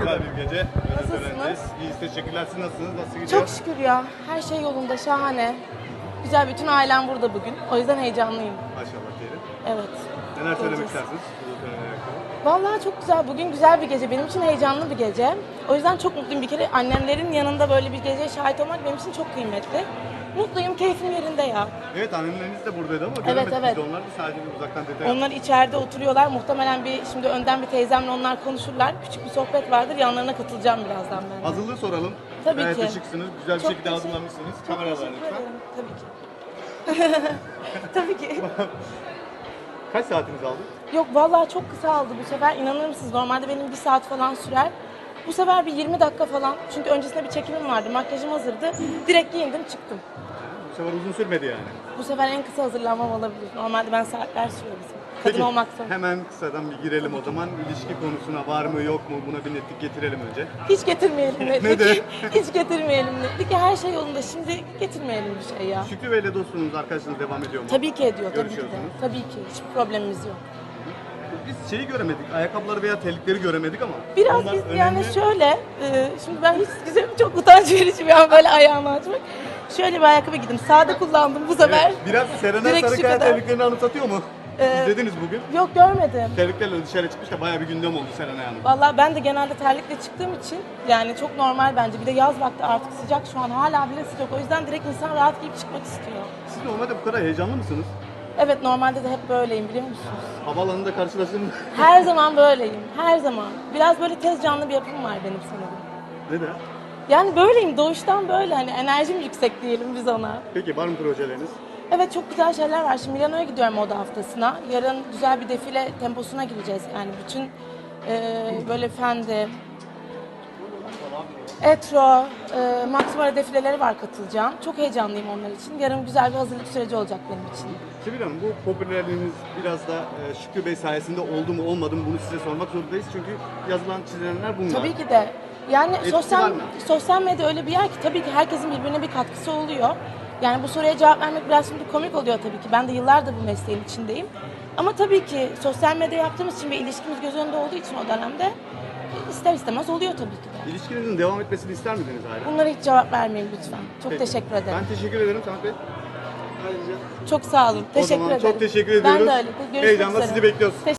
Güzel bir gece. Nasılsınız? Öğrenciyiz. İyiyiz. Teşekkürler. Siz nasılsınız? Nasıl gidiyor? Çok şükür ya. Her şey yolunda, şahane. Güzel, bütün ailem burada bugün. O yüzden heyecanlıyım. Maşallah diyelim. Evet. Neler söylemek Geleceğiz. istersiniz? alakalı? Vallahi çok güzel. Bugün güzel bir gece. Benim için heyecanlı bir gece. O yüzden çok mutluyum. Bir kere annemlerin yanında böyle bir geceye şahit olmak benim için çok kıymetli. Mutluyum, keyfim yerinde ya. Evet anneleriniz de buradaydı ama Evet, göremedik evet. biz de onlar da sadece bir uzaktan detay Onlar içeride oturuyorlar. Muhtemelen bir şimdi önden bir teyzemle onlar konuşurlar. Küçük bir sohbet vardır. Yanlarına katılacağım birazdan ben. Hazırlığı soralım. Tabii Gayet ki. de şıksınız. Güzel bir Çok şekilde teşekkür- hazırlanmışsınız. Çok Kameralar teşekkür lütfen. ederim. Tabii ki. Tabii ki. Kaç saatiniz aldı? Yok vallahi çok kısa aldı bu sefer. İnanır mısınız? Normalde benim bir saat falan sürer. Bu sefer bir 20 dakika falan. Çünkü öncesinde bir çekimim vardı. Makyajım hazırdı. Direkt giyindim çıktım. Bu sefer uzun sürmedi yani. Bu sefer en kısa hazırlanmam olabilir. Normalde ben saatler sürüyor bizim. Kadın Peki, olmak zorunda. Hemen kısadan bir girelim o zaman. İlişki konusuna var mı yok mu buna bir netlik getirelim önce. Hiç getirmeyelim dedik. Neden? Hiç getirmeyelim dedik. Her şey yolunda. Şimdi getirmeyelim bir şey ya. Şükrü Bey'le dostluğunuz, arkadaşınız devam ediyor mu? Tabii ki ediyor. Tabii ki de. Görüşüyorsunuz. Tabii ki. Hiçbir problemimiz yok. Biz şeyi göremedik, ayakkabıları veya terlikleri göremedik ama. Biraz biz önemli. yani şöyle, e, şimdi ben hiç güzel çok utanç verici bir an böyle ayağımı açmak. Şöyle bir ayakkabı giydim. Sade kullandım bu sefer. Evet, biraz Direkt Sarıkaya terliklerini anımsatıyor mu? Ee, İzlediniz bugün. Yok görmedim. Terliklerle dışarı çıkmış da bayağı bir gündem oldu Serenay Hanım. Vallahi ben de genelde terlikle çıktığım için yani çok normal bence. Bir de yaz vakti artık sıcak şu an hala bile sıcak. O yüzden direkt insan rahat giyip çıkmak istiyor. Siz normalde bu kadar heyecanlı mısınız? Evet normalde de hep böyleyim biliyor musunuz? Havaalanında karşılaştığınız... Her zaman böyleyim. Her zaman. Biraz böyle tez canlı bir yapım var benim sanırım. Neden? Yani böyleyim. Doğuştan böyle. Hani enerjim yüksek diyelim biz ona. Peki var mı projeleriniz? Evet çok güzel şeyler var. Şimdi Milano'ya gidiyorum moda haftasına. Yarın güzel bir defile temposuna gireceğiz. Yani bütün e, böyle Fendi, Etro, e, Maximara defileleri var katılacağım. Çok heyecanlıyım onlar için. Yarın güzel bir hazırlık süreci olacak benim için. Sibel Hanım bu popülerliğiniz biraz da e, Şükrü Bey sayesinde oldu mu olmadı mı bunu size sormak zorundayız. Çünkü yazılan çizilenler bunlar. Tabii ki de. Yani Etkisi sosyal var mı? sosyal medya öyle bir yer ki tabii ki herkesin birbirine bir katkısı oluyor. Yani bu soruya cevap vermek biraz şimdi komik oluyor tabii ki. Ben de yıllardır bu mesleğin içindeyim. Ama tabii ki sosyal medya yaptığımız için ve ilişkimiz göz önünde olduğu için o dönemde ister istemez oluyor tabii ki de. İlişkinizin devam etmesini ister miydiniz hala? Bunlara hiç cevap vermeyin lütfen. Çok Peki. teşekkür ederim. Ben teşekkür ederim Samet Bey. Ayrıca Çok sağ olun. Teşekkür o zaman ederim. çok teşekkür ediyoruz. Ben de öyle. Görüşmek Heyecanla üzere. sizi bekliyoruz. Teşekkür